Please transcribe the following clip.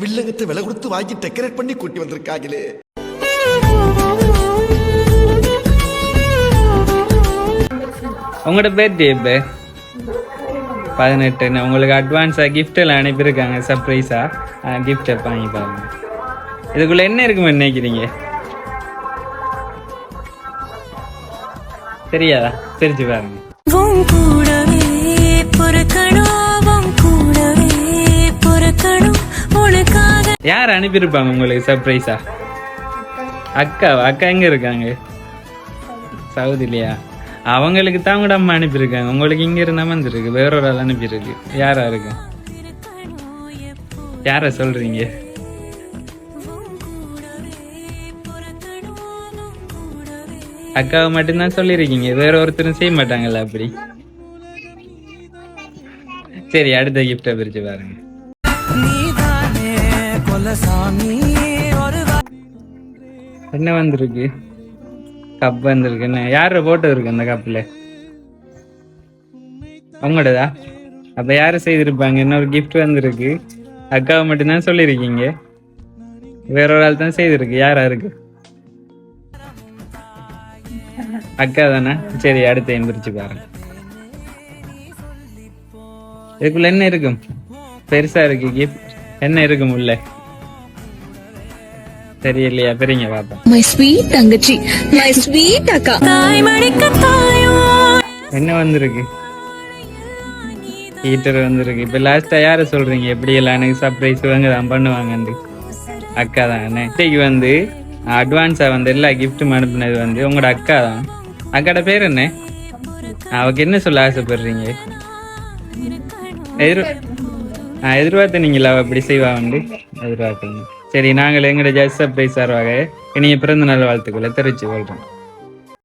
வில்லங்கத்தை விலை கொடுத்து வாங்கி டெக்கரேட் பண்ணி கூட்டி வந்திருக்காங்களே. உங்களோட பர்த்டே இப்போ பதினெட்டு உங்களுக்கு அட்வான்ஸாக gift எல்லாம் அனுப்பியிருக்காங்க சர்ப்ரைஸாக கிஃப்ட் வாங்கி பாருங்க. இதுக்குள்ள என்ன இருக்குமே நினைக்கிறீங்க? தெரியாதா? தெரிஞ்சு பாருங்க. யார் அனுப்பியிருப்பாங்க உங்களுக்கு சர்ப்ரைஸா அக்கா அக்கா எங்க இருக்காங்க? சவுதிலையா? அவங்களுக்கு தான் கூட அம்மா அனுப்பியிருக்காங்க. உங்களுக்கு இங்க இருந்தா வந்துருக்கு. வேற ஒரு ஆள் அனுப்பியிருக்கு. யாரா இருக்கு யார சொல்றீங்க? அக்காவை மட்டும்தான் சொல்லியிருக்கீங்க. வேற ஒருத்தரும் செய்ய மாட்டாங்கல்ல அப்படி? சரி அடுத்த கிஃப்டை பிரிச்சு பாருங்க. என்ன வந்திருக்கு? கப் வந்திருக்கு. என்ன யார போட்டோ இருக்கு அந்த கப்ல உங்களோடதா? அப்ப யாரு செய்திருப்பாங்க? இன்னொரு கிஃப்ட் வந்திருக்கு. அக்காவை மட்டும்தான் சொல்லியிருக்கீங்க. வேற ஒரு ஆள் தான் செய்திருக்கு. யாரா இருக்கு அக்கா தானே? சரி அடுத்த எந்திரிச்சு பாருங்க. இதுக்குள்ள என்ன இருக்கும்? பெருசா இருக்கு கிஃப்ட் என்ன இருக்கும் உள்ள? தெரியலையா பெரியங்க பாப்பா மை ஸ்வீட் தங்கச்சி மை ஸ்வீட் அக்கா. தாய் மடிக்க தாயோ என்ன வந்திருக்கு? ஹீட்டர் வந்திருக்கு. இப்ப லாஸ்டா யார சொல்றீங்க? எப்படி எல்லாம் எனக்கு சர்ப்ரைஸ் இவங்க தான் பண்ணுவாங்கன்னு அக்கா தான். இன்னைக்கு வந்து அட்வான்ஸா வந்து எல்லா கிஃப்ட்டும் அனுப்புனது வந்து உங்களோட அக்கா தான். அக்காட பேர் என்ன? அவக்கு என்ன சொல்ல ஆசைப்படுறீங்க? எதிர் எதிர்பார்த்து நீங்களா அப்படி செய்வாங்க எதிர்பார்த்தீங்க சரி நாங்கள் எங்களோட ஜஸ்ட் சர்ப்ரைஸ் தருவாங்க இனிய பிறந்த நாள் வாழ்த்துக்களை தெரிவிச்சு கொள்கிறோம்.